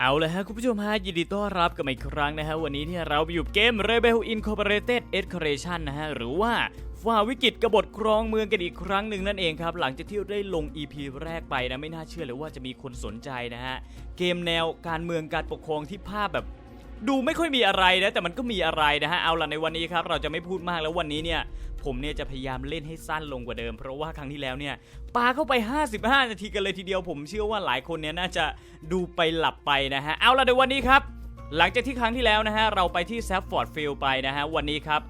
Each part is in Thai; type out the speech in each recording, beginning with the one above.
เอาเลยฮะคุณผู้ชมฮะยินดีต้อนรับกันมาอีกครั้งนะฮะวันนี้ที่เราอยู่เกม Rebel Incorporated Escalation นะฮะหรือว่าฝ่าวิกฤตกบฏครองเมืองกันอีกครั้งหนึ่งนั่นเองครับ หลังจากที่ได้ลง EP แรกไปนะไม่น่าเชื่อเลยว่าจะมีคนสนใจนะฮะเกมแนวการเมืองการปกครองที่ภาพแบบ ดูไม่ค่อยมีอะไรนะแต่มันก็มีอะไรนะฮะเอาล่ะในวันนี้ครับเราจะไม่พูดมากแล้ววันนี้เนี่ยผมเนี่ยจะพยายามเล่นให้สั้นลงกว่าเดิม เพราะว่าครั้งที่แล้วเนี่ยปาเข้าไป 55 นาทีกันเลยทีเดียว ผมเชื่อว่าหลายคนเนี่ยน่าจะดูไปหลับไปนะฮะเอาล่ะในวันนี้ครับหลังจากที่ครั้งที่แล้วนะฮะเราไปที่แซฟฟอร์ดฟิลด์ไปนะฮะวันนี้ครับ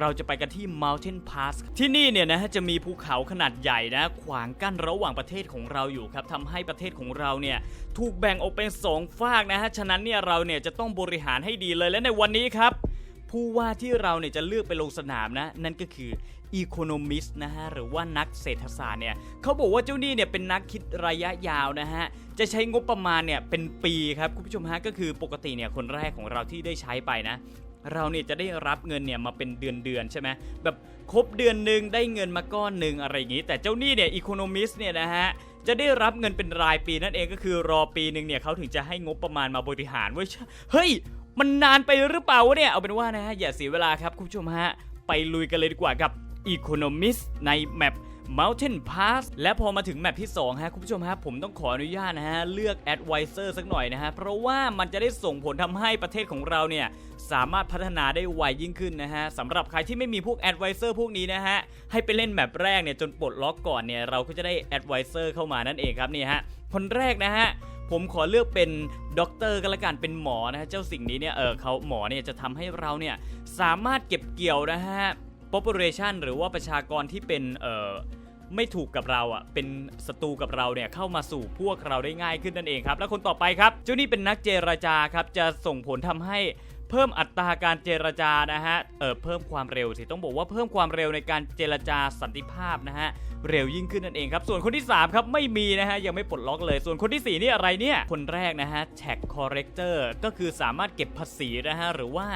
เราจะไปกันที่ Mountain Pass ที่นี่เนี่ยนะฮะจะมีภูเขาขนาดใหญ่นะ ขวางกั้นระหว่างประเทศของเราอยู่ครับทำให้ประเทศของเราเนี่ยถูกแบ่งออกเป็นสองฝากนะฮะฉะนั้นเนี่ยเราเนี่ยจะต้องบริหารให้ดีเลยและในวันนี้ครับ ผู้ว่าที่เราเนี่ยจะเลือกไปลงสนามนะ นั่นก็คือ Economist นะฮะหรือว่านักเศรษฐศาสตร์เนี่ยเขาบอกว่าเจ้านี่เนี่ยเป็นนักคิดระยะยาวนะฮะจะใช้งบประมาณเนี่ยเป็นปีครับคุณผู้ชมฮะก็คือปกติเนี่ยคนแรกของเราที่ได้ใช้ไปนะ เราเนี่ยจะได้รับเงินเนี่ยมาเป็นเดือนเดือนๆใช่ไหมแบบครบเดือนหนึ่งได้เงินมาก้อนหนึ่งอะไรอย่างงี้ แต่เจ้าหนี้เนี่ย Economist เนี่ยนะฮะจะได้รับเงินเป็นรายปีนั่นเองก็คือรอปีหนึ่งเนี่ยเขาถึงจะให้งบประมาณมาบริหารเว้ยเฮ้ย มันนานไปหรือเปล่าวะเนี่ยเอาเป็นว่านะฮะอย่าเสียเวลาครับคุณผู้ชมฮะไปลุยกันเลยดีกว่ากับ Economist ในแมป Mountain Pass และพอมาถึงแมปที่2ฮะคุณผู้ชมฮะผมต้องขออนุญาตนะฮะเลือก Advisor สักหน่อยนะฮะเพราะว่ามันจะได้ส่งผลทำให้ประเทศของเราเนี่ยสามารถพัฒนาได้ไวยิ่งขึ้นนะฮะสำหรับใครที่ไม่มีพวก Advisor พวกนี้นะฮะให้ไปเล่นแมปแรกเนี่ยจนปลดล็อกก่อนเนี่ยเราก็จะได้ Advisor เข้ามานั่นเองครับนี่ฮะคนแรกนะฮะผมขอเลือกเป็นด็อกเตอร์ก็แล้วกันเป็นหมอนะฮะเจ้าสิ่งนี้เนี่ยเออเขาหมอเนี่ยจะทำให้เราเนี่ยสามารถเก็บเกี่ยวนะฮะ population หรือว่าประชากรที่เป็นเออไม่ถูกกับเราอะเป็นศัตรูกับเราเนี่ยเข้ามาสู่พวกเราได้ง่ายขึ้นนั่นเองครับ แล้วคนต่อไปครับ เจ้านี่เป็นนักเจรจาครับจะส่งผลทำให้เพิ่มอัตราการเจรจานะฮะเออเพิ่มความเร็วสิต้องบอกว่าเพิ่มความเร็วในการเจรจาสันติภาพนะฮะเร็วยิ่งขึ้นนั่นเองครับ ส่วนคนที่ 3 ครับ ไม่มีนะฮะ ยังไม่ปลดล็อกเลย ส่วนคนที่ 4 นี่อะไรเนี่ย คนแรกนะฮะ tax corrector ก็คือสามารถเก็บภาษีนะฮะ หรือว่า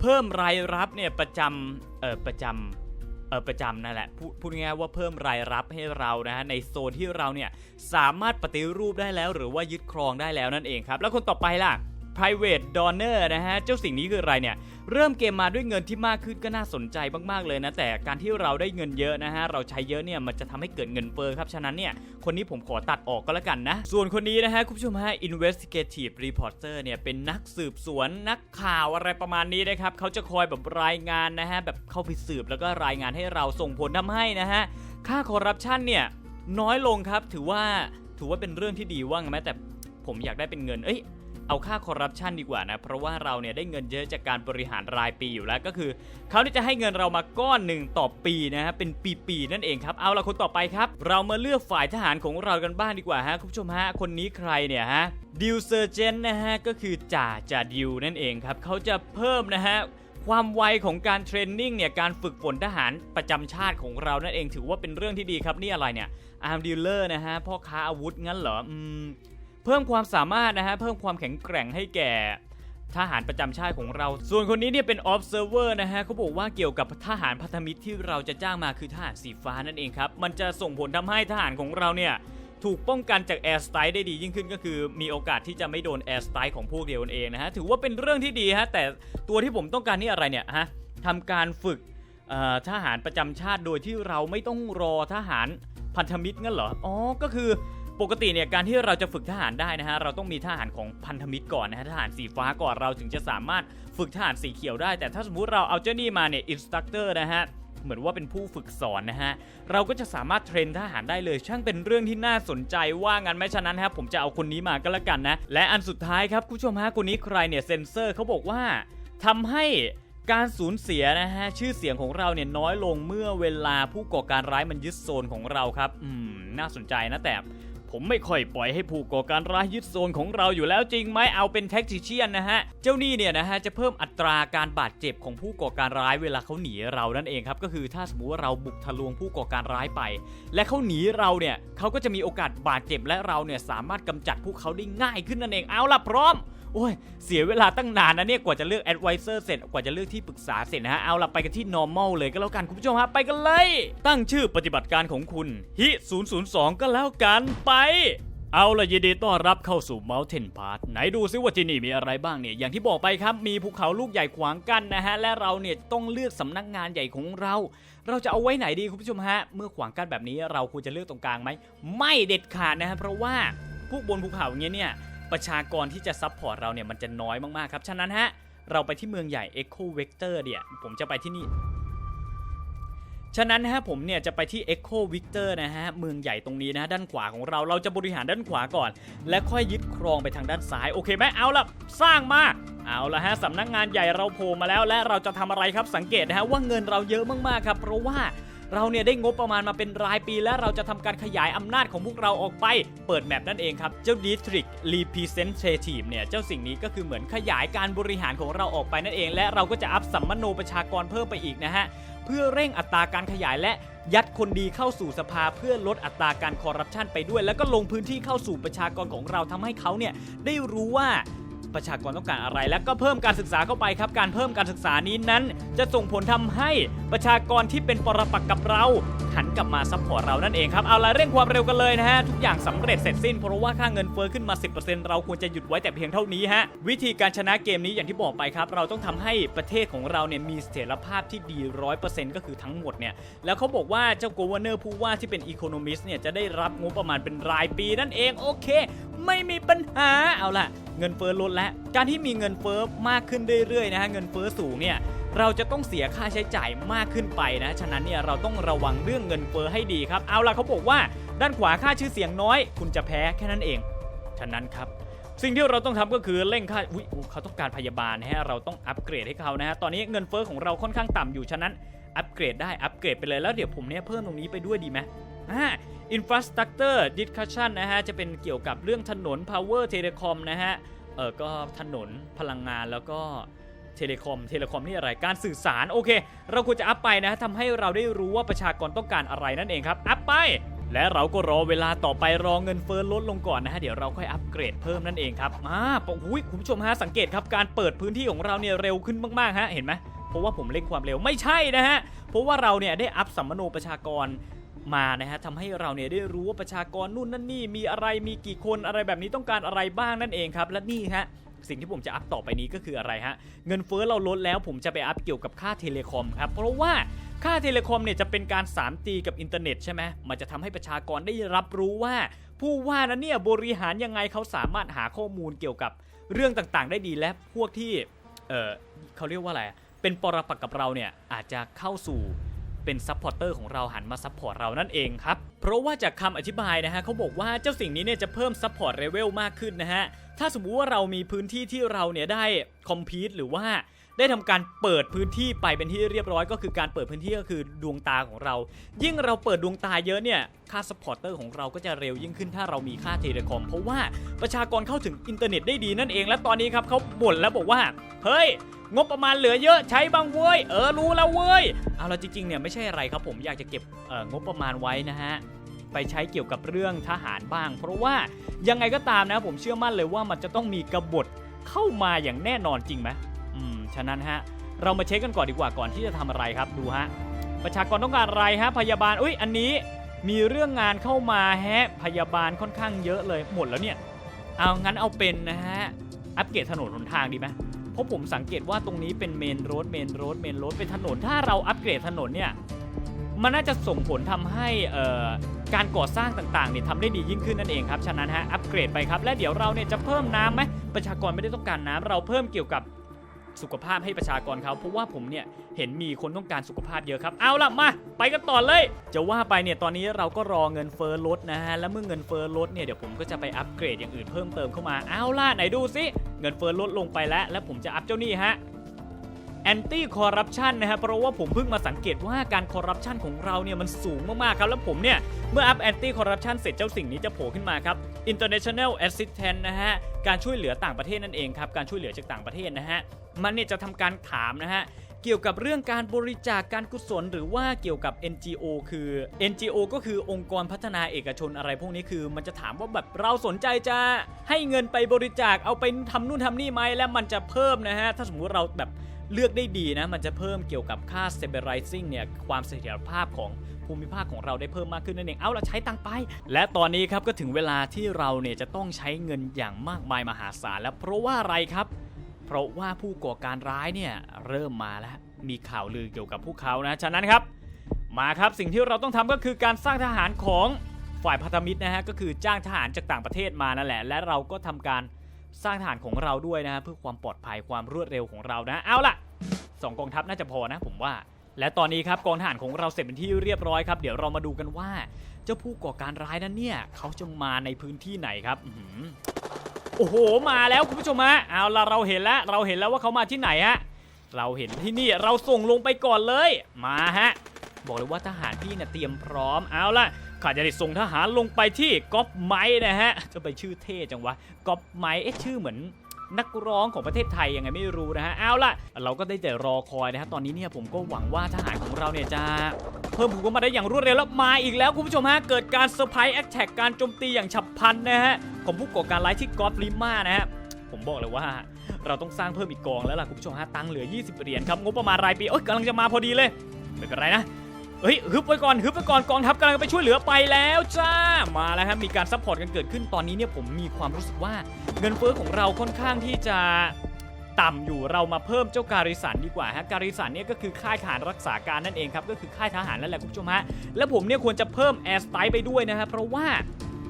เพิ่มรายรับเนี่ยประจำเออประจำเออประจำนั่นแหละพูดพูดง่ายๆว่าเพิ่มรายรับให้เรานะฮะในโซนที่เราเนี่ยสามารถปฏิรูปได้แล้ว หรือว่ายึดครองได้แล้วนั่นเองครับ แล้วคนต่อไปล่ะ private donor นะฮะ เจ้าสิ่งนี้คืออะไรเนี่ย เริ่มเกมมาด้วยเงินที่มากขึ้นก็น่าสนใจมากๆเลยนะ แต่การที่เราได้เงินเยอะนะฮะ เราใช้เยอะเนี่ย มันจะทำให้เกิดเงินเฟ้อครับ ฉะนั้นเนี่ย คนนี้ผมขอตัดออกก็แล้วกันนะ ส่วนคนนี้นะฮะ คุณผู้ชมฮะ investigative reporter เนี่ย เป็นนักสืบสวนนักข่าวอะไรประมาณนี้นะครับเขาจะคอยแบบรายงานนะฮะ แบบเข้าไปสืบแล้วก็รายงานให้เราส่งผลทำให้นะฮะ ค่าคอร์รัปชันเนี่ยน้อยลงครับ ถือว่าถือว่าเป็นเรื่องที่ดีว่างั้นไหมแต่ผมอยากได้เป็นเงิน เอ้ย เอาค่าคอร์รัปชันดีกว่านะ เพราะว่าเราเนี่ยได้เงินเยอะจากการบริหารรายปีอยู่แล้วก็คือเขาจะให้เงินเรามาก้อนหนึ่งต่อปีนะฮะเป็นปีๆนั่นเองครับเอาละคนต่อไปครับ เรามาเลือกฝ่ายทหารของเรากันบ้างดีกว่าฮะคุณผู้ชมฮะคนนี้ใครเนี่ยฮะดิวเซอร์เจนนะฮะก็คือจ่าจ่าดิวนั่นเองครับเขาจะเพิ่มนะฮะความไวของการเทรนนิ่งเนี่ยการฝึกฝนทหารประจำชาติของเรานั่นเองถือว่าเป็นเรื่องที่ดีครับนี่อะไรเนี่ยอาร์มดีลเลอร์นะฮะพ่อค้าอาวุธงั้นเหรออืม เพิ่มความสามารถนะฮะเพิ่มความแข็งแกร่งให้แก่ทหารประจำชาติของเรา ส่วนคนนี้เนี่ยเป็น observer นะฮะเขาบอกว่าเกี่ยวกับทหารพันธมิตรที่เราจะจ้างมาคือทหารสีฟ้านั่นเองครับ มันจะส่งผลทำให้ทหารของเราเนี่ยถูกป้องกันจากแอร์สไตล์ได้ดียิ่งขึ้นก็คือมีโอกาสที่จะไม่โดนแอร์สไตล์ของพวกเดียวกันเองนะฮะ ถือว่าเป็นเรื่องที่ดีฮะ แต่ตัวที่ผมต้องการนี่อะไรเนี่ยฮะทำการฝึกทหารประจำชาติโดยที่เราไม่ต้องรอทหารพันธมิตรงั้นเหรอ อ๋อ ก็คือ ปกติเนี่ยการที่เราจะฝึกทหารได้นะฮะเราต้องมีทหารของพันธมิตรก่อนนะฮะทหารสีฟ้าก่อนเราถึงจะสามารถฝึกทหารสีเขียวได้ แต่ถ้าสมมุติเราเอาเจ้านี่มาเนี่ยอินสตัคเตอร์นะฮะเหมือนว่าเป็นผู้ฝึกสอนนะฮะ เราก็จะสามารถเทรนทหารได้เลย ช่างเป็นเรื่องที่น่าสนใจว่างั้นไหมฉะนั้นครับผมจะเอาคนนี้มาก็แล้วกันนะ และอันสุดท้ายครับคุณผู้ชมฮะคนนี้ใครเนี่ยเซนเซอร์เขาบอกว่าทำให้การสูญเสียนะฮะชื่อเสียงของเราเนี่ยน้อยลงเมื่อเวลาผู้ก่อการร้ายมันยึดโซนของเราครับ อืมน่าสนใจนะแต่ ผมไม่ค่อยปล่อยให้ผู้ก่อการร้ายยึดโซนของเราอยู่แล้วจริงไหมเอาเป็นแท็กซิเชียนนะฮะ เจ้านี่เนี่ยนะฮะจะเพิ่มอัตราการบาดเจ็บของผู้ก่อการร้ายเวลาเขาหนีเรานั่นเองครับก็คือถ้าสมมติว่าเราบุกทะลวงผู้ก่อการร้ายไป และเขาหนีเราเนี่ยเขาก็จะมีโอกาสบาดเจ็บและเราเนี่ยสามารถกำจัดพวกเขาได้ง่ายขึ้นนั่นเองเอาล่ะพร้อม โอ้ย เสียเวลาตั้งนานนะเนี่ย กว่าจะเลือก advisor เสร็จ กว่าจะเลือกที่ปรึกษาเสร็จนะฮะ เอาล่ะไปกันที่ normal เลยก็แล้วกันคุณผู้ชมฮะ ไปกันเลย ตั้งชื่อปฏิบัติการของคุณฮิ002 ก็แล้วกันไปเอาละยินดีต้อนรับเข้าสู่ Mountain Pass ไหนดูซิว่าที่นี่มีอะไรบ้างเนี่ย อย่างที่บอกไปครับ มีภูเขาลูกใหญ่ขวางกั้นนะฮะ และเราเนี่ยต้องเลือกสำนักงานใหญ่ของเรา เราจะเอาไว้ไหนดีคุณผู้ชมฮะ เมื่อขวางกั้นแบบนี้เราควรจะเลือกตรงกลางไหม ไม่เด็ดขาดนะฮะ เพราะว่าพวกบนภูเขาอย่างเงี้ยเนี่ย ประชากรที่จะซัพพอร์ตเราเนี่ยมันจะน้อยมากๆครับ ฉะนั้นฮะ เราไปที่เมืองใหญ่ Echo Vector เนี่ย ผมจะไปที่นี่ ฉะนั้นฮะผมเนี่ยจะไปที่ Echo Victor นะฮะเมืองใหญ่ตรงนี้นะฮะด้านขวาของเราเราจะบริหารด้านขวาก่อน และค่อยยึดครองไปทางด้านซ้ายโอเคไหมเอาละสร้างมาเอาละฮะสำนักงานใหญ่เราโผล่มาแล้ว และเราจะทำอะไรครับสังเกตนะฮะว่าเงินเราเยอะมากๆครับ เพราะว่า เราเนี่ยได้งบประมาณมาเป็นรายปี และเราจะทำการขยายอำนาจของพวกเราออกไป เปิดแมปนั่นเองครับ เจ้า District Representative เนี่ย เจ้าสิ่งนี้ก็คือเหมือนขยายการบริหารของเราออกไปนั่นเอง และเราก็จะอัพสัมมโนประชากรเพิ่มไปอีกนะฮะ เพื่อเร่งอัตราการขยายและยัดคนดีเข้าสู่สภาเพื่อลดอัตราการคอร์รัปชันไปด้วย แล้วก็ลงพื้นที่เข้าสู่ประชากรของเราทำให้เขาเนี่ยได้รู้ว่า ประชากรต้องการอะไร แล้วก็เพิ่มการศึกษาเข้าไปครับ การเพิ่มการศึกษานี้นั้น จะส่งผลทำให้ประชากรที่เป็นปรปักษ์กับเราหันกลับมาซัพพอร์ตเรานั่นเองครับเอาละเร่งความเร็วกันเลยนะฮะทุกอย่างสำเร็จเสร็จสิ้นเพราะว่าค่าเงินเฟ้อขึ้นมา 10%เราควรจะหยุดไว้แต่เพียงเท่านี้ฮะวิธีการชนะเกมนี้อย่างที่บอกไปครับเราต้องทำให้ประเทศของเราเนี่ยมีเสถียรภาพที่ดีร้อยเปอร์เซ็นต์ก็คือทั้งหมดเนี่ยแล้วเขาบอกว่าเจ้า governor ผู้ว่าที่เป็น economist เนี่ยจะได้รับงบประมาณเป็นรายปีนั่นเองโอเค ไม่มีปัญหาเอาล่ะเงินเฟ้อลดแล้วการที่มีเงินเฟ้อมากขึ้นเรื่อยๆนะฮะเงินเฟ้อสูงเนี่ยเราจะต้องเสียค่าใช้จ่ายมากขึ้นไปนะ ฉะนั้นเนี่ยเราต้องระวังเรื่องเงินเฟ้อให้ดีครับ เอาล่ะเขาบอกว่า ด้านขวาค่าชื่อเสียงน้อย คุณจะแพ้แค่นั้นเอง ฉะนั้นครับ สิ่งที่เราต้องทำก็คือเร่งค่าอุ๊ยเขาต้องการพยาบาลนะฮะ เราต้องอัปเกรดให้เขานะฮะ ตอนนี้เงินเฟ้อของเราค่อนข้างต่ำอยู่ ฉะนั้นอัปเกรดได้ อัปเกรดไปเลย แล้วเดี๋ยวผมเนี่ยเพิ่มตรงนี้ไปด้วยดีไหมอ่า infrastructure discussion นะฮะ จะเป็นเกี่ยวกับเรื่องถนน power telecom นะฮะ เออก็ถนนพลังงานแล้วก็เทเลคอม เทเลคอมนี่อะไร การสื่อสาร โอเค เราควรจะอัพไปนะฮะทำให้เราได้รู้ว่าประชากรต้องการอะไรนั่นเองครับ อัพไป และเราก็รอเวลาต่อไปรอเงินเฟ้อลดลงก่อนนะฮะ เดี๋ยวเราค่อยอัปเกรดเพิ่มนั่นเองครับมาปะอุ้ยคุณผู้ชมฮะ สังเกตครับ การเปิดพื้นที่ของเราเนี่ยเร็วขึ้นมาก ๆ ฮะ เห็นไหมเพราะว่าผมเร่งความเร็ว ไม่ใช่นะฮะ เพราะว่าเราเนี่ยได้อัพสัมมโนประชากร มานะฮะทำให้เราเนี่ยได้รู้ว่าประชากรนู่นนั่นนี่มีอะไรมีกี่คนอะไรแบบนี้ต้องการอะไรบ้างนั่นเองครับ และนี่ฮะสิ่งที่ผมจะอัพต่อไปนี้ก็คืออะไรฮะ เงินเฟ้อเราลดแล้วผมจะไปอัพเกี่ยวกับค่าเทเลคอมครับ เพราะว่าค่าเทเลคอมเนี่ยจะเป็นการ 3G กับอินเทอร์เน็ตใช่ไหมมันจะทำให้ประชากรได้รับรู้ว่า ผู้ว่านั้นเนี่ยบริหารยังไงเขาสามารถหาข้อมูลเกี่ยวกับเรื่องต่างๆ ได้ดีและพวกที่เออเขาเรียกว่าอะไรเป็นปรปักกับเราเนี่ยอาจจะเข้าสู่ เป็นซัพพอร์เตอร์ของเราหันมาซัพพอร์ตเรานั่นเองครับ เพราะว่าจากคำอธิบายนะฮะเขาบอกว่าเจ้าสิ่งนี้เนี่ยจะเพิ่มซัพพอร์ตเลเวลมากขึ้นนะฮะ ถ้าสมมุติว่าเรามีพื้นที่ที่เราเนี่ยได้คอมพิวหรือว่า ได้ทำการเปิดพื้นที่ไปเป็นที่เรียบร้อย ก็คือการเปิดพื้นที่ก็คือดวงตาของเรา ยิ่งเราเปิดดวงตาเยอะเนี่ยค่าซัพพอร์เตอร์ของเราก็จะเร็วยิ่งขึ้นถ้าเรามีค่าเทเลคอม เพราะว่าประชากรเข้าถึงอินเทอร์เน็ตได้ดีนั่นเอง และตอนนี้ครับเขาบ่นแล้วบอกว่า เฮ้ยงบประมาณเหลือเยอะใช้บ้างเว้ย เออรู้แล้วเว้ย เอาละจริงๆเนี่ยไม่ใช่อะไรครับผมอยากจะเก็บเอ่องบประมาณไว้นะฮะไปใช้เกี่ยวกับเรื่องทหารบ้าง เพราะว่ายังไงก็ตามนะผมเชื่อมั่นเลยว่ามันจะต้องมีกบฏเข้ามาอย่างแน่นอนจริงไหม ฉะนั้นฮะเรามาเช็คกันก่อนดีกว่าก่อนที่จะทำอะไรครับดูฮะประชากรต้องการอะไรฮะพยาบาลอุ้ยอันนี้มีเรื่องงานเข้ามาแฮะพยาบาลค่อนข้างเยอะเลยหมดแล้วเนี่ยเอางั้นเอาเป็นนะฮะอัปเกรดถนนหนทางดีไหมเพราะผมสังเกตว่าตรงนี้เป็นเมนโรดเมนโรดเมนโรดเป็นถนนถ้าเราอัปเกรดถนนเนี่ยมันน่าจะส่งผลทำให้การก่อสร้างต่างๆเนี่ยทำได้ดียิ่งขึ้นนั่นเองครับ ฉะนั้นฮะอัปเกรดไปครับ และเดี๋ยวเราเนี่ยจะเพิ่มน้ำไหมประชากรไม่ได้ต้องการน้ำเราเพิ่มเกี่ยวกับ สุขภาพให้ประชากรเขาเพราะว่าผมเนี่ยเห็นมีคนต้องการสุขภาพเยอะครับ เอาล่ะมาไปกันต่อเลย จะว่าไปเนี่ยตอนนี้เราก็รอเงินเฟ้อลดนะฮะแล้วเมื่อเงินเฟ้อลดเนี่ยเดี๋ยวผมก็จะไปอัปเกรดอย่างอื่นเพิ่มเติมเข้ามาเอาล่ะไหนดูซิเงินเฟ้อลดลงไปแล้ว และผมจะอัพเจ้านี่ฮะ แอนตี้คอร์รัปชันนะฮะเพราะว่าผมเพิ่งมาสังเกตว่าการคอร์รัปชันของเราเนี่ยมันสูงมากๆครับ แล้วผมเนี่ย เมื่ออัพแอนตี้คอร์รัปชันเสร็จเจ้าสิ่งนี้จะโผล่ขึ้นมาครับ International Assistance นะฮะ การช่วยเหลือต่างประเทศนั่นเองครับ การช่วยเหลือจากต่างประเทศนะฮะ มันเนี่ยจะทำการถามนะฮะเกี่ยวกับเรื่องการบริจาคการกุศล หรือว่าเกี่ยวกับ NGO คือ NGO ก็คือองค์กรพัฒนาเอกชนอะไรพวกนี้คือ มันจะถามว่าแบบเราสนใจจะให้เงินไปบริจาคเอาไปทำนู่นทำนี่ไหมแล้วมันจะเพิ่มนะฮะถ้าสมมุติเราแบบ เลือกได้ดีนะ มันจะเพิ่มเกี่ยวกับค่า stabilizing เนี่ยความเสถียรภาพของภูมิภาคของเราได้เพิ่มมากขึ้นนั่นเองเอาละใช้ตังไป และตอนนี้ครับก็ถึงเวลาที่เราเนี่ยจะต้องใช้เงินอย่างมากมายมหาศาลแล้วเพราะว่าอะไรครับ เพราะว่าผู้ก่อการร้ายเนี่ยเริ่มมาแล้วมีข่าวลือเกี่ยวกับพวกเขานะฉะนั้นครับ มาครับสิ่งที่เราต้องทำก็คือการสร้างทหารของฝ่ายพันธมิตรนะฮะก็คือจ้างทหารจากต่างประเทศมานั่นแหละ และเราก็ทำการ สร้างทหารของเราด้วยนะฮะเพื่อความปลอดภัยความรวดเร็วของเรานะ เอาล่ะสองกองทัพน่าจะพอนะ ผมว่า และตอนนี้ครับกองทหารของเราเสร็จเป็นที่เรียบร้อยครับเดี๋ยวเรามาดูกันว่า เจ้าผู้ก่อการร้ายนั้นเนี่ยเขาจะมาในพื้นที่ไหนครับโอ้โหมาแล้วคุณผู้ชมฮะเอาล่ะเราเห็นแล้วเราเห็นแล้วว่าเขามาที่ไหนฮะเราเห็นที่นี่เราส่งลงไปก่อนเลย มาฮะบอกเลยว่าทหารพี่เนี่ยเตรียมพร้อมเอาล่ะ ขาจะได้ส่งทหารลงไปที่ก๊อปไม้นะฮะจะไปชื่อเท่จังวะก๊อปไม้เอ๊ะชื่อเหมือนนักร้องของประเทศไทยยังไงไม่รู้นะฮะเอาล่ะ เราก็ได้แต่รอคอยนะฮะตอนนี้เนี่ยผมก็หวังว่าทหารของเราเนี่ยจะเพิ่มพูนเข้ามาได้อย่างรวดเร็วแล้วมาอีกแล้วคุณผู้ชมฮะเกิดการเซอร์ไพรส์แอคแท็กการโจมตีอย่างฉับพลันนะฮะของผู้ก่อการร้ายที่ก๊อปลิม่านะฮะผมบอกเลยว่า เราต้องสร้างเพิ่มอีกกองแล้วล่ะคุณผู้ชมฮะตังค์เหลือ 20 เหรียญครับงบประมาณรายปีโอ๊ยกำลังจะมาพอดีเลยไม่เป็นไรนะ เฮ้ยฮึบไว้ก่อนฮึบไว้ก่อนกองทัพกำลังไปช่วยเหลือไปแล้วจ้ามาแล้วครับมีการซัพพอร์ตกันเกิดขึ้นตอนนี้เนี่ยผมมีความรู้สึกว่าเงินเฟ้อของเราค่อนข้างที่จะต่ำอยู่เรามาเพิ่มเจ้าการิสันดีกว่าฮะการิสันเนี่ยก็คือค่ายทหารรักษาการนั่นเองครับก็คือค่ายทหารนั่นแหละคุณผู้ชมฮะแล้วผมเนี่ยควรจะเพิ่มแอร์สไตล์ไปด้วยนะฮะเพราะว่า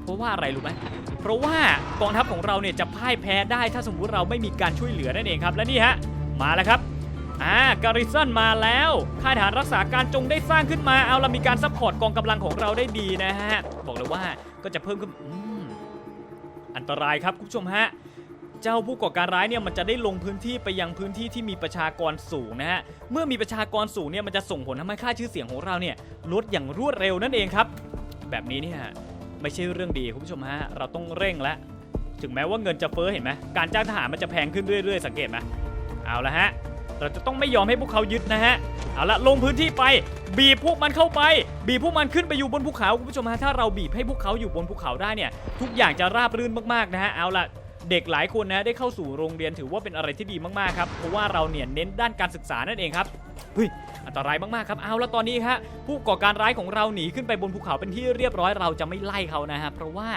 เพราะว่าอะไรรู้ไหมเพราะว่ากองทัพของเราเนี่ยจะพ่ายแพ้ได้ถ้าสมมุติเราไม่มีการช่วยเหลือนั่นเองครับและนี่ฮะมาแล้วครับ อ่าการิสันมาแล้วค่ายทหารรักษาการจงได้สร้างขึ้นมาเอาเรามีการซัพพอร์ตกองกำลังของเราได้ดีนะฮะ บอกเลยว่าก็จะเพิ่มขึ้นอันตรายครับคุณผู้ชมฮะเจ้าผู้ก่อการร้ายเนี่ยมันจะได้ลงพื้นที่ไปยังพื้นที่ที่มีประชากรสูงนะฮะ เมื่อมีประชากรสูงเนี่ยมันจะส่งผลทำให้ค่าชื่อเสียงของเราเนี่ยลดอย่างรวดเร็วนั่นเองครับ แบบนี้เนี่ยไม่ใช่เรื่องดีคุณผู้ชมฮะเราต้องเร่งแล้วถึงแม้ว่าเงินจะเฟ้อเห็นไหมการจ้างทหารมันจะแพงขึ้นเรื่อยๆ สังเกตไหมเอาละฮะ เราจะต้องไม่ยอมให้พวกเขายึดนะฮะเอาละลงพื้นที่ไป บีบพวกมันเข้าไป บีบพวกมันขึ้นไปอยู่บนภูเขาคุณผู้ชมฮะถ้าเราบีบให้พวกเขาอยู่บนภูเขาได้เนี่ย ทุกอย่างจะราบรื่นมากๆนะฮะเอาละเด็กหลายคนนะได้เข้าสู่โรงเรียนถือว่าเป็นอะไรที่ดีมากๆครับเพราะว่าเราเนี่ยเน้นด้านการศึกษานั่นเองครับเฮ้ยอันตรายมากๆครับเอาแล้วตอนนี้ฮะผู้ก่อการร้ายของเราหนีขึ้นไปบนภูเขาเป็นที่เรียบร้อยเราจะไม่ไล่เขานะฮะเพราะว่า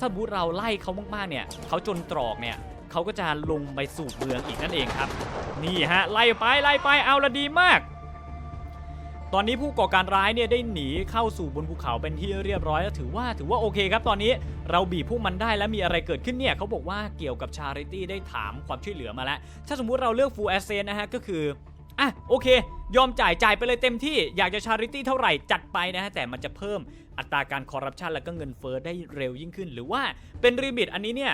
ถ้าสมมุติเราไล่เขามากๆเนี่ยเขาจนตรอกเนี่ย เขาก็จะลงไปสู่เมืองอีกนั่นเองครับ นี่ฮะไล่ไปไล่ไปเอาละดีมาก ตอนนี้ผู้ก่อการร้ายเนี่ยได้หนีเข้าสู่บนภูเขาเป็นที่เรียบร้อยแล้วถือว่าถือว่าโอเคครับตอนนี้เราบีบพวกมันได้แล้วมีอะไรเกิดขึ้นเนี่ยเขาบอกว่าเกี่ยวกับชาริตี้ได้ถามความช่วยเหลือมาแล้ว ถ้าสมมุติเราเลือกฟูลแอสเซนนะฮะก็คือ อะโอเค ยอมจ่ายจ่ายไปเลยเต็มที่อยากจะชาริตี้เท่าไหร่จัดไปนะฮะแต่มันจะเพิ่มอัตราการคอร์รัปชันแล้วก็เงินเฟ้อได้เร็วยิ่งขึ้น หรือว่าเป็นริมิตอันนี้เนี่ย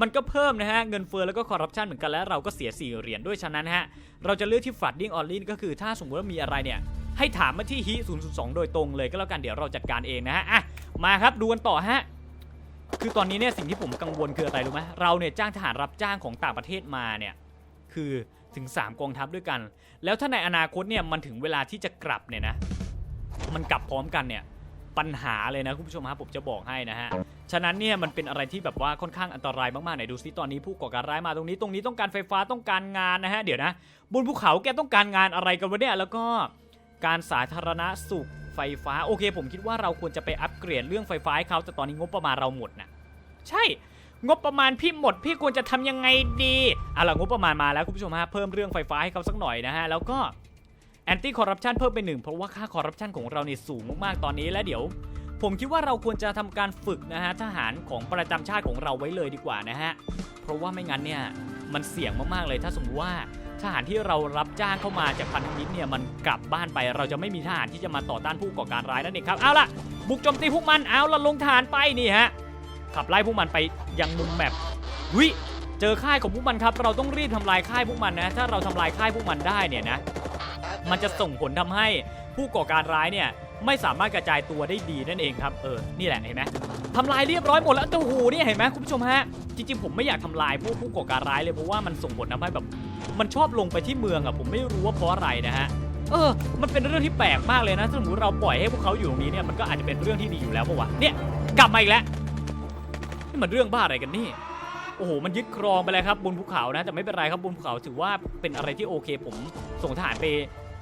มันก็เพิ่มนะฮะเงินเฟ้อแล้วก็คอร์รัปชันเหมือนกันแล้วเราก็เสีย4เหรียญด้วยฉะนั้นฮะเราจะเลือกที่ flooding on lin ก็คือถ้าสมมติว่ามีอะไรเนี่ยให้ถามมาที่ฮิ002 โดยตรงเลยก็แล้วกันเดี๋ยวเราจัดการเองนะฮะอะมาครับดูกันต่อฮะคือตอนนี้เนี่ยสิ่งที่ผมกังวลคืออะไรรู้ไหมเราเนี่ยจ้างทหารรับจ้างของต่างประเทศมาเนี่ยคือ ถึง 3 กองทัพด้วยกัน แล้วถ้าในอนาคตเนี่ยมันถึงเวลาที่จะกลับเนี่ยนะ มันกลับพร้อมกันเนี่ยปัญหาเลยนะคุณผู้ชมครับผมจะบอกให้นะฮะ ฉะนั้นเนี่ยมันเป็นอะไรที่แบบว่าค่อนข้างอันตรายมากๆไหนดูซิตอนนี้ผู้ก่อการร้ายมาตรงนี้ตรงนี้ต้องการไฟฟ้าต้องการงานนะฮะเดี๋ยวนะ บนภูเขาแกต้องการงานอะไรกันวะเนี่ยแล้วก็การสาธารณสุขไฟฟ้าโอเค ผมคิดว่าเราควรจะไปอัปเกรดเรื่องไฟฟ้าให้เขาแต่ตอนนี้งบประมาณเราหมดนะใช่ งบประมาณพี่หมดพี่ควรจะทำยังไงดีเอาล่ะงบประมาณมาแล้วคุณผู้ชมฮะเพิ่มเรื่องไฟฟ้าให้เขาสักหน่อยนะฮะแล้วก็แอนตี้คอร์รัปชันเพิ่มไปหนึ่งเพราะว่าค่าคอร์รัปชันของเราเนี่ยสูงมากๆตอนนี้และเดี๋ยว ผมคิดว่าเราควรจะทำการฝึกนะฮะทหารของประจำชาติของเราไว้เลยดีกว่านะฮะเพราะว่าไม่งั้นเนี่ยมันเสี่ยงมากๆเลยถ้าสมมติว่าทหารที่เรารับจ้างเข้ามาจากพันธมิตรเนี่ยมันกลับบ้านไป เราจะไม่มีทหารที่จะมาต่อต้านผู้ก่อการร้ายนั่นเองครับเอาล่ะบุกโจมตีพวกมันเอาละลงทหารไปนี่ฮะ ขับไล่พวกมันไปยังมุมแมปวิเจอค่ายของพวกมันครับ เราต้องรีบทำลายค่ายพวกมันนะ ถ้าเราทำลายค่ายพวกมันได้เนี่ยนะ มันจะส่งผลทำให้ผู้ก่อการร้ายเนี่ยไม่สามารถกระจายตัวได้ดีนั่นเองครับ เออ นี่แหละเห็นไหมทำลายเรียบร้อยหมดแล้วโอ้โหเนี่ยเห็นไหมคุณผู้ชมฮะ จริงๆผมไม่อยากทำลายพวกผู้ก่อการร้ายเลยเพราะว่ามันส่งผลทำให้แบบ มันชอบลงไปที่เมืองอะผมไม่รู้ว่าเพราะอะไรนะฮะ เออ มันเป็นเรื่องที่แปลกมากเลยนะถ้าสมมติเราปล่อยให้พวกเขาอยู่ตรงนี้เนี่ยมันก็อาจจะเป็นเรื่องที่ดีอยู่แล้วปะวะ เนี่ย กลับมาอีกแล้ว นี่มันเรื่องบ้าอะไรกันนี่ โอ้โห มันยึดครองไปเลยครับบนภูเขานะ แต่ไม่เป็นไรครับบนภูเขาถือว่าเป็นอะไรที่โอเค ผมส่งทหารไป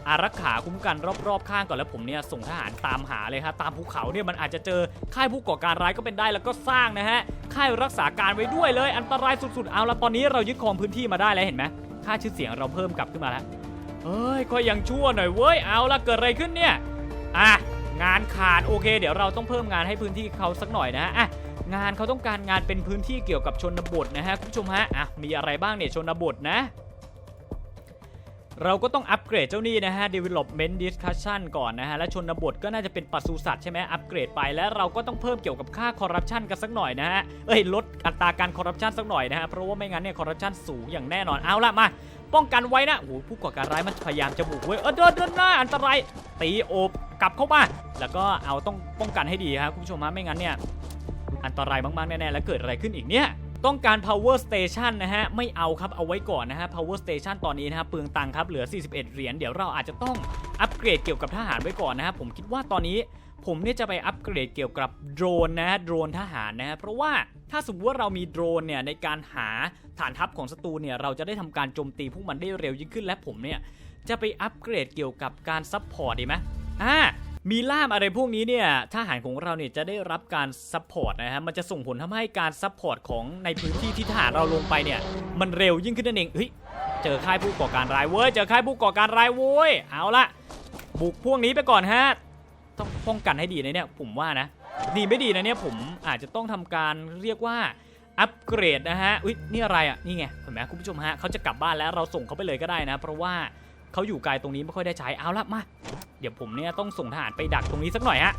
อารักขาคุ้มกันรอบๆข้างก่อนแล้วผมเนี่ยส่งทหารตามหาเลยครับตามภูเขาเนี่ยมันอาจจะเจอค่ายผู้ก่อการร้ายก็เป็นได้แล้วก็สร้างนะฮะค่ายรักษาการไว้ด้วยเลย อันตรายสุดๆเอาละตอนนี้เรายึดครองพื้นที่มาได้แล้วเห็นไหมค่าชื่อเสียงเราเพิ่มกลับขึ้นมาแล้วเฮ้ยก็ยังชั่วหน่อยเว้ยเอาละเกิดอะไรขึ้นเนี่ยอะงานขาดโอเค เดี๋ยวเราต้องเพิ่มงานให้พื้นที่เขาสักหน่อยนะฮะอะ งานเขาต้องการงานเป็นพื้นที่เกี่ยวกับชนบทนะฮะคุณผู้ชมฮะอะมีอะไรบ้างเนี่ยชนบทนะ เราก็ต้องอัปเกรดเจ้านี่นะฮะ development discussion ก่อนนะฮะ และชนบทก็น่าจะเป็นปศุสัตว์ใช่ไหมอัปเกรดไปแล้วเราก็ต้องเพิ่มเกี่ยวกับค่าคอร์รัปชันกันสักหน่อยนะฮะเอ้ยลดอัตราการคอร์รัปชันสักหน่อยนะฮะเพราะว่าไม่งั้นเนี่ยคอร์รัปชันสูงอย่างแน่นอนเอาละมาป้องกันไว้นะโอ้โหผู้ก่อการร้ายมันพยายามจะบุกเว้ยเออเดินเดินหน้าอันตรายตีโอบกลับเข้ามาแล้วก็เอาต้องป้องกันให้ดีครับคุณผู้ชมฮะไม่งั้นเนี่ย อันตรายมากๆ แน่ๆ แล้วเกิดอะไรขึ้นอีกเนี่ย ต้องการ power station นะฮะ ไม่เอาครับ เอาไว้ก่อนนะฮะ power station ตอนนี้นะฮะเปลืองตังค์ครับ เหลือ 41 เหรียญ เดี๋ยวเราอาจจะต้องอัปเกรดเกี่ยวกับทหารไว้ก่อนนะฮะ ผมคิดว่าตอนนี้ผมเนี่ยจะไปอัปเกรดเกี่ยวกับโดรนนะฮะโดรนทหารนะฮะเพราะว่าถ้าสมมติว่าเรามีโดรนเนี่ยในการหาฐานทัพของศัตรูเนี่ยเราจะได้ทำการโจมตีพวกมันได้เร็วยิ่งขึ้นและผมเนี่ยจะไปอัปเกรดเกี่ยวกับการซัพพอร์ตดีไหมอ่า มีล่ามอะไรพวกนี้เนี่ยทหารของเราเนี่ยจะได้รับการซัพพอร์ตนะฮะมันจะส่งผลทำให้การซัพพอร์ตของในพื้นที่ที่ทหารเราลงไปเนี่ยมันเร็วยิ่งขึ้นนั่นเองเฮ้ยเจอค่ายผู้ก่อการร้ายเว้ยเจอค่ายผู้ก่อการร้ายเว้ยเอาละบุกพวกนี้ไปก่อนฮะต้องป้องกันให้ดีนะเนี่ยผมว่านะดีไม่ดีนะเนี่ยผมอาจจะต้องทำการเรียกว่าอัปเกรดนะฮะอุ้ยนี่อะไรอะนี่ไงเห็นไหมคุณผู้ชมฮะเขาจะกลับบ้านแล้วเราส่งเขาไปเลยก็ได้นะ เพราะว่า เขาอยู่ไกลตรงนี้ไม่ค่อยได้ใช้เอาละมา เดี๋ยวผมเนี่ยต้องส่งทหารไปดักตรงนี้สักหน่อยฮะ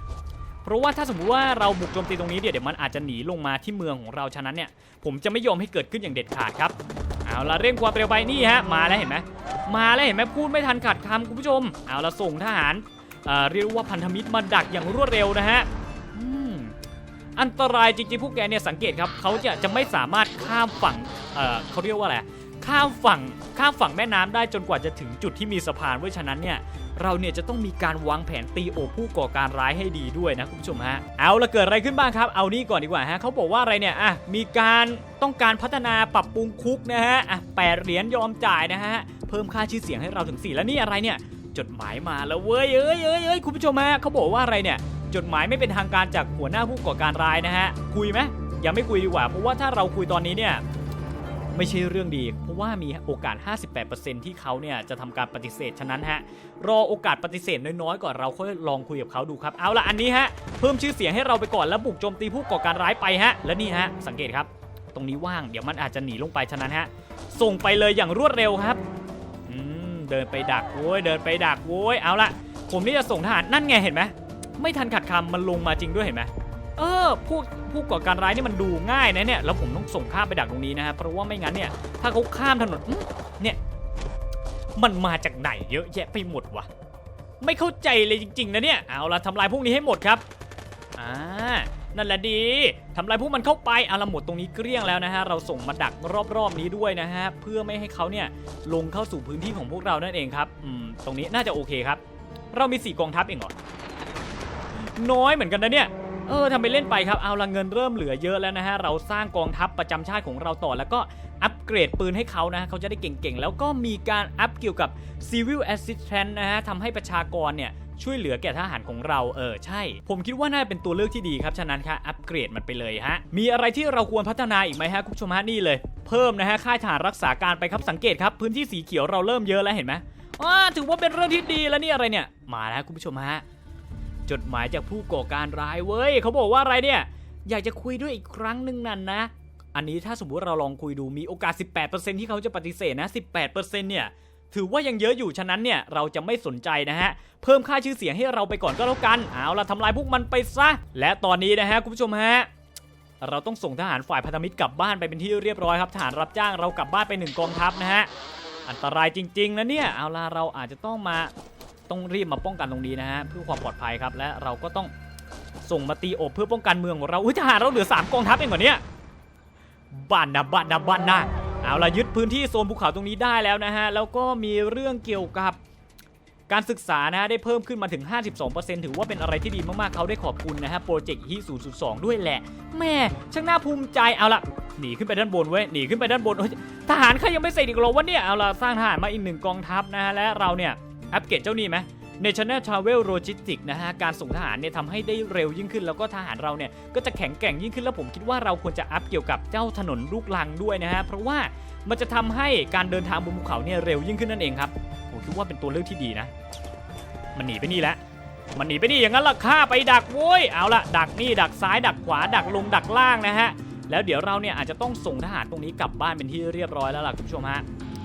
เพราะว่าถ้าสมมติว่าเราบุกโจมตีตรงนี้เดี๋ยวเดี๋ยวมันอาจจะหนีลงมาที่เมืองของเราฉะนั้นเนี่ย ผมจะไม่ยอมให้เกิดขึ้นอย่างเด็ดขาดครับเอาละเร่งความเร็วไปนี่ฮะมาแล้วเห็นไหมมาแล้วเห็นไหมพูดไม่ทันขาดคำคุณผู้ชมเอาละส่งทหารเอ่อเรียกว่าพันธมิตรมาดักอย่างรวดเร็วนะฮะอันตรายจริงๆพวกแกเนี่ยสังเกตครับเขาจะจะไม่สามารถข้ามฝั่งเเขาเรียกว่าอะไร ข้ามฝั่งข้ามฝั่งแม่น้ำได้จนกว่าจะถึงจุดที่มีสะพานเพราะฉะนั้นเนี่ยเราเนี่ยจะต้องมีการวางแผนตีโอผู้ก่อการร้ายให้ดีด้วยนะคุณผู้ชมฮะเอาละเกิดอะไรขึ้นบ้างครับ เอานี่ก่อนดีกว่าฮะเขาบอกว่าอะไรเนี่ยอะมีการต้องการพัฒนาปรับปรุงคุกนะฮะอะแปดเหรียญยอมจ่ายนะฮะเพิ่มค่าชื่อเสียงให้เราถึง 4 แล้วนี่อะไรเนี่ยจดหมายมาแล้วเว้ยเอ้ยเอ้ยเอ้ยคุณผู้ชมฮะเขาบอกว่าอะไรเนี่ย จดหมายไม่เป็นทางการจากหัวหน้าผู้ก่อการร้ายนะฮะคุยไหมยังไม่คุยดีกว่าเพราะว่าถ้าเราคุยตอนนี้เนี่ย ไม่ใช่เรื่องดี เพราะว่ามีโอกาส 58%ที่เขาเนี่ยจะทำการปฏิเสธ ฉะนั้นฮะ รอโอกาสปฏิเสธน้อยๆ ก่อนเราค่อยลองคุยกับเขาดูครับ เอาละอันนี้ฮะ เพิ่มชื่อเสียงให้เราไปก่อนแล้วบุกโจมตีผู้ก่อการร้ายไปฮะ และนี่ฮะ สังเกตครับ ตรงนี้ว่าง เดี๋ยวมันอาจจะหนีลงไป ฉะนั้นฮะ ส่งไปเลยอย่างรวดเร็วครับ อืม เดินไปดักโว้ย เดินไปดักโว้ย เอาละผมนี่จะส่งทหาร นั่นไง เห็นไหมไม่ทันขัดคำมันลงมาจริงด้วยเห็นไหม เออพวกผู้ก่อการร้ายนี่มันดูง่ายนะเนี่ยแล้วผมต้องส่งข้ามไปดักตรงนี้นะฮะเพราะว่าไม่งั้นเนี่ยถ้าเขาข้ามถนนเนี่ยมันมาจากไหนเยอะแยะไปหมดวะไม่เข้าใจเลยจริงๆนะเนี่ยเอาละทำลายพวกนี้ให้หมดครับอ่านั่นแหละดีทำลายพวกมันเข้าไปเอาละหมดตรงนี้เกลี้ยงแล้วนะฮะเราส่งมาดักรอบๆนี้ด้วยนะฮะเพื่อไม่ให้เขาเนี่ยลงเข้าสู่พื้นที่ของพวกเรานั่นเองครับอืมตรงนี้น่าจะโอเคครับ เรามีสี่กองทัพเองเหรอน้อยเหมือนกันนะเนี่ย เออทำไปเล่นไปครับเอาละเงินเริ่มเหลือเยอะแล้วนะฮะเราสร้างกองทัพประจำชาติของเราต่อแล้วก็อัปเกรดปืนให้เขานะเขาจะได้เก่งๆ แล้วก็มีการอัพเกี่ยวกับ civil assistant นะฮะทำให้ประชากรเนี่ยช่วยเหลือแก่ทหารของเราเออใช่ ผมคิดว่าน่าเป็นตัวเลือกที่ดีครับ ฉะนั้นค่ะอัปเกรดมันไปเลยฮะ มีอะไรที่เราควรพัฒนาอีกไหมฮะคุณผู้ชมฮะนี่เลย เพิ่มนะฮะค่ายทหารรักษาการไปครับสังเกตครับ พื้นที่สีเขียวเราเริ่มเยอะแล้วเห็นไหมอ่าถือว่าเป็นเรื่องที่ดีแล้วนี่อะไรเนี่ยมาแล้วคุณผู้ชมฮะ จดหมายจากผู้ก่อการร้ายเว้ยเขาบอกว่าอะไรเนี่ย อยากจะคุยด้วยอีกครั้งหนึ่งนั่นนะ อันนี้ถ้าสมมติเราลองคุยดูมีโอกาส 18%ที่เขาจะปฏิเสธนะ 18%เนี่ยถือว่ายังเยอะอยู่ฉะนั้นเนี่ยเราจะไม่สนใจนะฮะ เพิ่มค่าชื่อเสียงให้เราไปก่อนก็แล้วกัน เอาละทำลายพวกมันไปซะ และตอนนี้นะฮะคุณผู้ชมฮะเราต้องส่งทหารฝ่ายพันธมิตรกลับบ้านไปเป็นที่เรียบร้อยครับทหารรับจ้างเรากลับบ้านไปหนึ่งกองทัพนะฮะอันตรายจริงๆนะเนี่ยเอาล่ะเราอาจจะต้องมา ต้องรีบมาป้องกันตรงนี้นะฮะเพื่อความปลอดภัยครับและเราก็ต้องส่งมาตีโอบเพื่อป้องกันเมืองของเราอุ้ยทหารเราเหลือ 3กองทัพเองเหรอเนี่ยบ้านนะบ้านนะบ้านนะเอาละยึดพื้นที่โซนภูเขาตรงนี้ได้แล้วนะฮะแล้วก็มีเรื่องเกี่ยวกับการศึกษานะฮะได้เพิ่มขึ้นมาถึง 52%ถือว่าเป็นอะไรที่ดีมาก ๆ เขาได้ขอบคุณนะฮะ โปรเจกต์ฮี0.2 ด้วยแหละ แม่ช่างน่าภูมิใจ เอาละหนีขึ้นไปด้านบนเว้ย หนีขึ้นไปด้านบนทหารเขายังไม่เสร็จอีกหรอวะเนี่ย เอาละสร้างทหารมาอีกหนึ่งกองทัพนะฮะ และเราเนี่ย อัปเกรดเจ้านี่ไหม National Travel Logistics นะฮะ การส่งทหารเนี่ยทำให้ได้เร็วยิ่งขึ้น แล้วก็ทหารเราเนี่ยก็จะแข็งแกร่งยิ่งขึ้น แล้วผมคิดว่าเราควรจะอัพเกี่ยวกับเจ้าถนนลูกลังด้วยนะฮะ เพราะว่ามันจะทำให้การเดินทางบนภูเขาเนี่ยเร็วยิ่งขึ้นนั่นเองครับ ผมคิดว่าเป็นตัวเลือกที่ดีนะ มันหนีไปนี่แล้ว มันหนีไปนี่อย่างนั้นล่ะข้าไปดักโว้ย เอาละดักนี่ดักซ้ายดักขวาดักลงดักล่างนะฮะ แล้วเดี๋ยวเราเนี่ยอาจจะต้องส่งทหารตรงนี้กลับบ้านเป็นที่เรียบร้อยแล้วล่ะคุณผู้ชมฮะ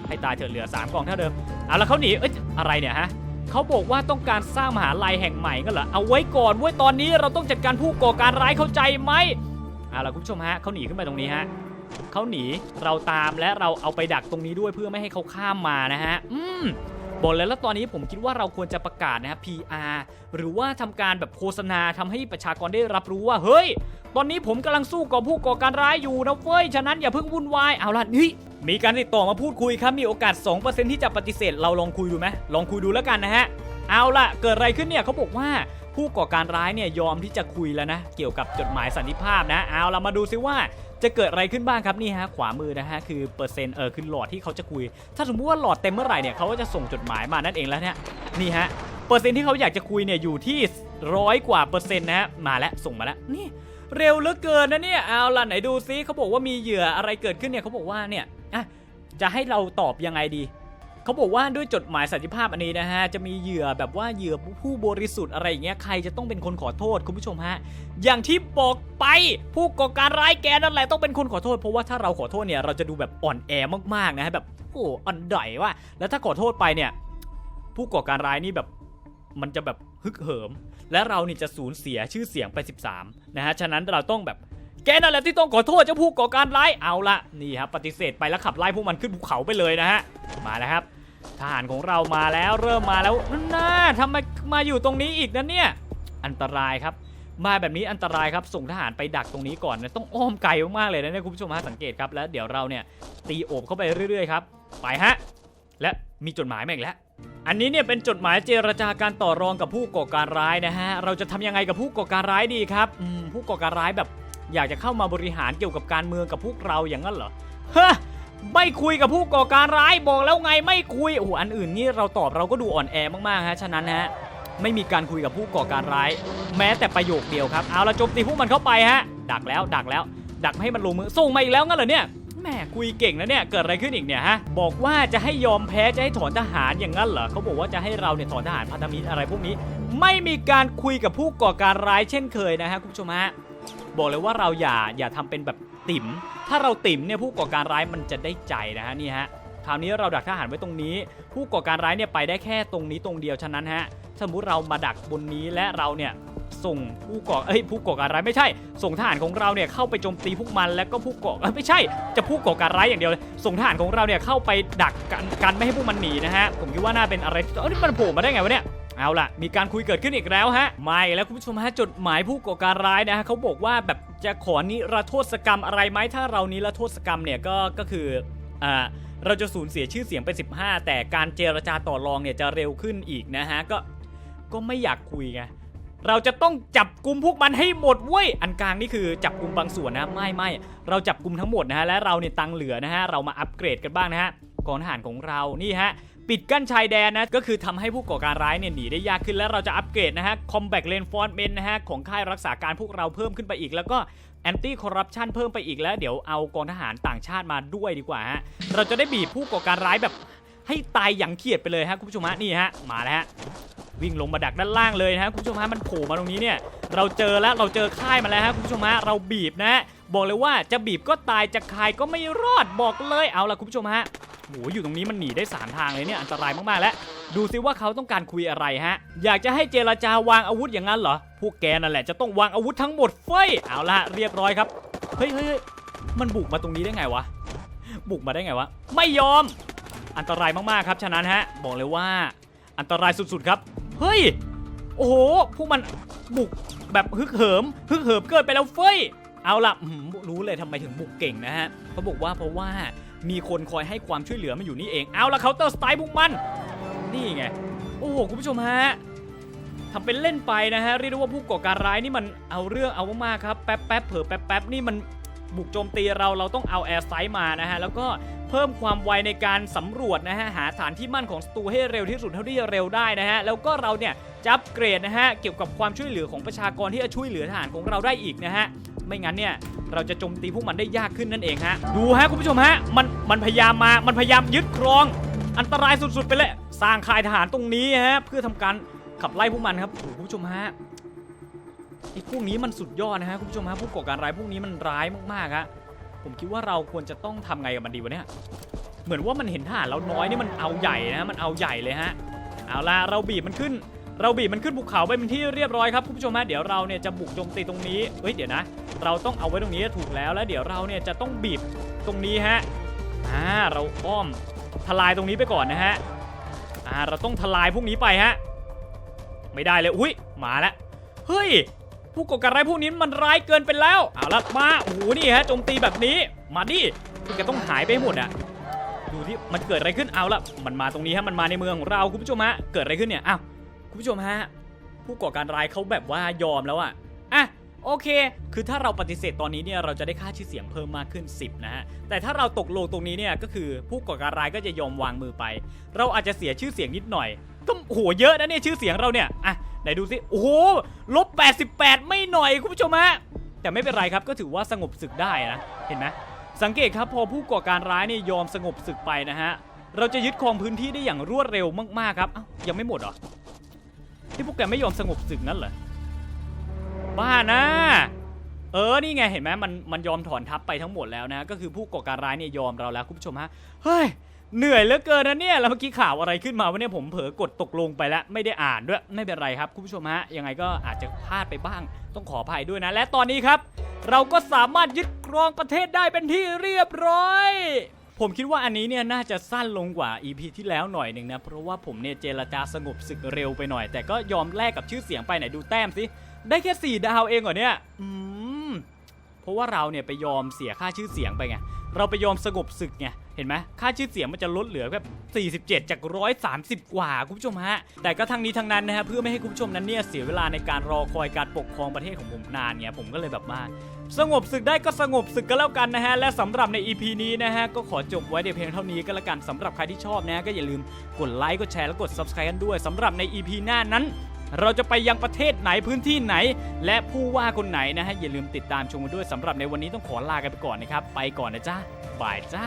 ให้ตายเถอะเหลือ 3กองเท่าเดิมเอาละเขาหนีเอ้ยอะไรเนี่ยฮะเขาบอกว่าต้องการสร้างมหาลัยแห่งใหม่กันเหรอเอาไว้ก่อนเว้ยตอนนี้เราต้องจัดการผู้ก่อการร้ายเข้าใจไหมเอาละคุณผู้ชมฮะเขาหนีขึ้นไปตรงนี้ฮะเขาหนีเราตามและเราเอาไปดักตรงนี้ด้วยเพื่อไม่ให้เขาข้ามมานะฮะอืมบอกเลยแล้วตอนนี้ผมคิดว่าเราควรจะประกาศนะฮะ PR หรือว่าทำการแบบโฆษณาทำให้ประชากรได้รับรู้ว่าเฮ้ย ตอนนี้ผมกำลังสู้กับผู้ก่อการร้ายอยู่นะเฟ้ยฉะนั้นอย่าเพิ่งวุ่นวายเอาล่ะนี่ มีการติดต่อมาพูดคุยครับ มีโอกาส 2%ที่จะปฏิเสธ เราลองคุยดูไหมลองคุยดูแล้วกันนะฮะ เอาล่ะ เกิดอะไรขึ้นเนี่ยเขาบอกว่าผู้ก่อการร้ายเนี่ยยอมที่จะคุยแล้วนะ เกี่ยวกับจดหมายสันติภาพนะ เอาล่ะมาดูซิว่าจะเกิดอะไรขึ้นบ้างครับนี่ฮะขวามือนะฮะคือเปอร์เซ็นต์เออคือหลอดที่เขาจะคุย ถ้าสมมติว่าหลอดเต็มเมื่อไหร่เนี่ยเขาก็จะส่งจดหมายมานั่นเองแล้วเนี่ยนี่ฮะเปอร์เซ็นต์ที่เขาอยากจะคุยเนี่ยอยู่ที่ร้อยกว่าเปอร์เซ็นต์นะฮะมาแล้วส่งมาแล้วนี่เร็วเหลือเกินนะเนี่ยเอาล่ะไหนดูซิเขาบอกว่ามีเหยื่ออะไรเกิดขึ้นเนี่ยเขาบอกว่าเนี่ย อะจะให้เราตอบยังไงดี เขาบอกว่าด้วยจดหมายสันติภาพอันนี้นะฮะ จะมีเหยื่อแบบว่าเหยื่อผู้บริสุทธิ์อะไรอย่างเงี้ย ใครจะต้องเป็นคนขอโทษคุณผู้ชมฮะ อย่างที่บอกไปผู้ก่อการร้ายแกนั่นแหละต้องเป็นคนขอโทษ เพราะว่าถ้าเราขอโทษเนี่ยเราจะดูแบบอ่อนแอมากๆนะฮะแบบโอ้อ่อนด่อยว่าแล้วถ้าขอโทษไปเนี่ย ผู้ก่อการร้ายนี่แบบมันจะแบบฮึกเหิม และเรานี่จะสูญเสียชื่อเสียงไป 13 นะฮะ ฉะนั้นเราต้องแบบ แกนั่นแหละที่ต้องขอโทษเจ้าผู้ก่อการร้ายเอาละนี่ครับปฏิเสธไปแล้วขับไล่พวกมันขึ้นภูเขาไปเลยนะฮะมาแล้วครับ ทหารของเรามาแล้วเริ่มมาแล้วน่าทำไมมาอยู่ตรงนี้อีกนะเนี่ยอันตรายครับ มาแบบนี้อันตรายครับส่งทหารไปดักตรงนี้ก่อนนะต้องอ้อมไกลมากๆเลยนะเนี่ยคุณผู้ชมฮะสังเกตครับแล้วเดี๋ยวเราเนี่ยตีโอบเข้าไปเรื่อยๆครับไปฮะและมีจดหมายมาอีกแล้วอันนี้เนี่ยเป็นจดหมายเจรจาการต่อรองกับผู้ก่อการร้ายนะฮะ เราจะทำยังไงกับผู้ก่อการร้ายดีครับผู้ก่อการร้ายแบบ อยากจะเข้ามาบริหารเกี่ยวกับการเมืองกับพวกเราอย่างนั้นเหรอฮะไม่คุยกับผู้ก่อการร้ายบอกแล้วไงไม่คุยโอ้โหอันอื่นนี่เราตอบเราก็ดูอ่อนแอมากๆฮะฉะนั้นฮะไม่มีการคุยกับผู้ก่อการร้าย แม้แต่ประโยคเดียวครับเอาละโจมตีพวกมันเข้าไปฮะ ดักแล้วดักแล้ว ดักไม่ให้มันลงมือส่งมาอีกแล้วงั้นเหรอเนี่ยแหมคุยเก่งนะเนี่ยเกิดอะไรขึ้นอีกเนี่ยฮะบอกว่าจะให้ยอมแพ้จะให้ถอนทหารอย่างนั้นเหรอเขาบอกว่าจะให้เราเนี่ยถอนทหารพันธมิตรอะไรพวกนี้ ไม่มีการคุยกับผู้ก่อการร้ายเช่นเคยนะฮะคุณผู้ชมฮะ บอกเลยว่าเราอย่าอย่าทำเป็นแบบติ่มถ้าเราติ่มเนี่ยผู้ก่อการร้ายมันจะได้ใจนะฮะนี่ฮะคราวนี้เราดักทหารไว้ตรงนี้ ผู้ก่อการร้ายเนี่ยไปได้แค่ตรงนี้ตรงเดียวฉะนั้นฮะสมมุติเรามาดักบนนี้และเราเนี่ยส่งผู้ก่อเอ้ยผู้ก่อการร้ายไม่ใช่ ส่งทหารของเราเนี่ยเข้าไปโจมตีพวกมันแล้วก็ผู้ก่อไม่ใช่ จะผู้ก่อการร้ายอย่างเดียวเลยส่งทหารของเราเนี่ยเข้าไปดักกันกันไม่ให้พวกมันหนีนะฮะผมคิดว่าน่าเป็นอะไรเอ้ยนี่มันโผล่มาได้ไงวะเนี่ย เอาล่ะ มีการคุยเกิดขึ้นอีกแล้วฮะ ไม่แล้วคุณผู้ชมฮะจดหมายผู้ก่อการร้ายนะฮะเขาบอกว่าแบบจะขอนิรโทษกรรมอะไรไหมถ้าเรานิรโทษกรรมเนี่ยก็ก็คืออ่าเราจะสูญเสียชื่อเสียงไป 15 แต่การเจรจาต่อรองเนี่ยจะเร็วขึ้นอีกนะฮะก็ก็ไม่อยากคุยไงเราจะต้องจับกลุ่มพวกมันให้หมดเว้ย อันกลางนี่คือจับกลุ่มบางส่วนนะไม่ไม่เราจับกลุ่มทั้งหมดนะฮะและเราเนี่ยตังเหลือนะฮะเรามาอัปเกรดกันบ้างนะฮะกองทหารของเรานี่ฮะ ปิดกั้นชายแดนนะก็คือทำให้ผู้ก่อการร้ายเนี่ยหนีได้ยากขึ้นและเราจะอัปเกรดนะฮะ combat reinforcement นะฮะของค่ายรักษาการพวกเราเพิ่มขึ้นไปอีก แล้วก็ anti corruption เพิ่มไปอีกแล้วเดี๋ยวเอากองทหารต่างชาติมาด้วยดีกว่าฮะเราจะได้บีบผู้ก่อการร้ายแบบให้ตายอย่างเขียดไปเลยฮะคุณผู้ชมฮะนี่ฮะมาแล้วฮะวิ่งลงมาดักด้านล่างเลยนะฮะคุณผู้ชมฮะมันโผล่มาตรงนี้เนี่ยเราเจอแล้วเราเจอค่ายมาแล้วฮะคุณผู้ชมฮะเราบีบนะฮะบอกเลยว่าจะบีบก็ตายจะคายก็ไม่รอดบอกเลยเอาละคุณผู้ชมฮะ โหอยู่ตรงนี้มันหนีได้สามทางเลยเนี่ยอันตรายมากๆแล้วดูซิว่าเขาต้องการคุยอะไรฮะ อยากจะให้เจรจาวางอาวุธอย่างนั้นเหรอพวกแกนั่นแหละจะต้องวางอาวุธทั้งหมดเฟ้ยเอาละเรียบร้อยครับเฮ้ยเฮ้ยเฮ้ยมันบุกมาตรงนี้ได้ไงวะบุกมาได้ไงวะไม่ยอม อันตรายมากๆครับฉะนั้นฮะบอกเลยว่าอันตรายสุดๆครับ เฮ้ย โอ้โห พวกมันบุกแบบฮึกเหิม ฮึกเหิมเกินไปแล้วเฟ้ย เอาละรู้เลยทำไมถึงบุกเก่งนะฮะเขาบอกว่าเพราะว่า มีคนคอยให้ความช่วยเหลือมาอยู่นี่เอง เอาล่ะเคาน์เตอร์สไตล์บุกมัน นี่ไง โอ้โห คุณผู้ชมฮะทำเป็นเล่นไปนะฮะ เรียกได้ว่าผู้ก่อการร้ายนี่มันเอาเรื่องเอามากๆครับ แป๊บแป๊บเผลอแป๊บแป๊บนี่มันบุกโจมตีเราเราต้องเอาแอร์ไซส์มานะฮะ แล้วก็ พิ่มความไวในการสำรวจนะฮะหาฐานที่มั่นของศัตรูให้เร็วที่สุดเท่าที่จะเร็วได้นะฮะแล้วก็เราเนี่ยจะอัปเกรดนะฮะเกี่ยวกับความช่วยเหลือของประชากรที่จะช่วยเหลือทหารของเราได้อีกนะฮะไม่งั้นเนี่ยเราจะโจมตีพวกมันได้ยากขึ้นนั่นเองฮะดูฮะคุณผู้ชมฮะมันมันพยายามมามันพยายามยึดครอง อันตรายสุดๆไปเลยสร้างค่ายทหารตรงนี้ฮะเพื่อทำการขับไล่พวกมันครับคุณผู้ชมฮะไอ้พวกนี้มันสุดยอดนะฮะคุณผู้ชมฮะผู้ก่อการร้ายพวกนี้มันร้ายมากๆฮะ ผมคิดว่าเราควรจะต้องทำไงกับมันดีวะเนี่ย เหมือนว่ามันเห็นทหารเราน้อยนี่มันเอาใหญ่นะฮะมันเอาใหญ่เลยฮะ เอาละเราบีบมันขึ้น เราบีบมันขึ้นภูเขาไปเป็นที่เรียบร้อยครับคุณผู้ชมฮะเดี๋ยวเราเนี่ยจะบุกโจมตีตรงนี้ เฮ้ยเดี๋ยวนะ เราต้องเอาไว้ตรงนี้ถูกแล้วแล้วเดี๋ยวเราเนี่ยจะต้องบีบตรงนี้ฮะ อ่าเราอ้อมทลายตรงนี้ไปก่อนนะฮะ อ่าเราต้องทลายพวกนี้ไปฮะ ไม่ได้เลย อุ้ยมาแล้ว เฮ้ย ผู้ก่อการร้ายพวกนี้มันร้ายเกินไปแล้วเอาละมาโอ้โหนี่ฮะโจมตีแบบนี้มาดิมันก็ต้องหายไปให้หมดอะดูที่มันเกิดอะไรขึ้นเอาละมันมาตรงนี้ฮะมันมาในเมืองของเราคุณผู้ชมฮะเกิดอะไรขึ้นเนี่ยอ้าวคุณผู้ชมฮะผู้ก่อการร้ายเขาแบบว่ายอมแล้วอะอะโอเค คือถ้าเราปฏิเสธตอนนี้เนี่ยเราจะได้ค่าชื่อเสียงเพิ่มมากขึ้น 10 นะฮะ แต่ถ้าเราตกลงตรงนี้เนี่ยก็คือผู้ก่อการร้ายก็จะยอมวางมือไป เราอาจจะเสียชื่อเสียงนิดหน่อย ก็โอ้โหเยอะนะเนี่ยชื่อเสียงเราเนี่ยอะไหนดูสิโอ้โหลบ 88 ไม่หน่อยคุณผู้ชมฮะแต่ไม่เป็นไรครับก็ถือว่าสงบศึกได้นะเห็นไหมสังเกตครับพอผู้ก่อการร้ายเนี่ยยอมสงบศึกไปนะฮะเราจะยึดครองพื้นที่ได้อย่างรวดเร็วมากๆครับอ้ายังไม่หมดเหรอที่พวกแกไม่ยอมสงบศึกนั่นเหรอบ้านะเออ นี่ไง เห็นไหมมัน มันยอมถอนทัพไปทั้งหมดแล้วนะ ก็คือผู้ก่อการร้ายเนี่ยยอมเราแล้ว คุณผู้ชมฮะ เฮ้ย เหนื่อยเหลือเกินนะเนี่ยแล้วเมื่อกี้ข่าวอะไรขึ้นมาวะเนี่ยผมเผลอกดตกลงไปแล้วไม่ได้อ่านด้วยไม่เป็นไรครับคุณผู้ชมฮะยังไงก็อาจจะพลาดไปบ้าง ต้องขออภัยด้วยนะ และตอนนี้ครับ เราก็สามารถยึดครองประเทศได้เป็นที่เรียบร้อยผมคิดว่าอันนี้เนี่ยน่าจะสั้นลงกว่า EP ที่แล้วหน่อยหนึ่งนะ เพราะว่าผมเนี่ยเจรจาสงบศึกเร็วไปหน่อย แต่ก็ยอมแลกกับชื่อเสียงไปไหนดูแต้มสิ ได้แค่ 4 ดาวเองเหรอเนี่ย อืม เพราะว่าเราเนี่ยไปยอมเสียค่าชื่อเสียงไปไง เราไปยอมสงบศึกไง เห็นไหมค่าชื่อเสียงมันจะลดเหลือแบบ 47 จาก 130 กว่าคุณผู้ชมฮะ แต่ก็ทั้งนี้ทั้งนั้นนะฮะเพื่อไม่ให้คุณผู้ชมนั้นเนี่ยเสียเวลาในการรอคอยการปกครองประเทศของผมนานไงผมก็เลยแบบว่าสงบศึกได้ก็สงบศึกก็แล้วกันนะฮะ และสำหรับใน EP นี้นะฮะ ก็ขอจบไว้ในเพียงเท่านี้ก็แล้วกันสำหรับใครที่ชอบนะก็อย่าลืมกดไลค์กดแชร์และกด subscribe กันด้วยสำหรับใน EP หน้านั้น เราจะไปยังประเทศไหนพื้นที่ไหน และผู้ว่าคนไหนนะฮะอย่าลืมติดตามชมกันด้วยสำหรับในวันนี้ต้องขอลากันไปก่อนนะครับไปก่อนนะจ้าบายจ้า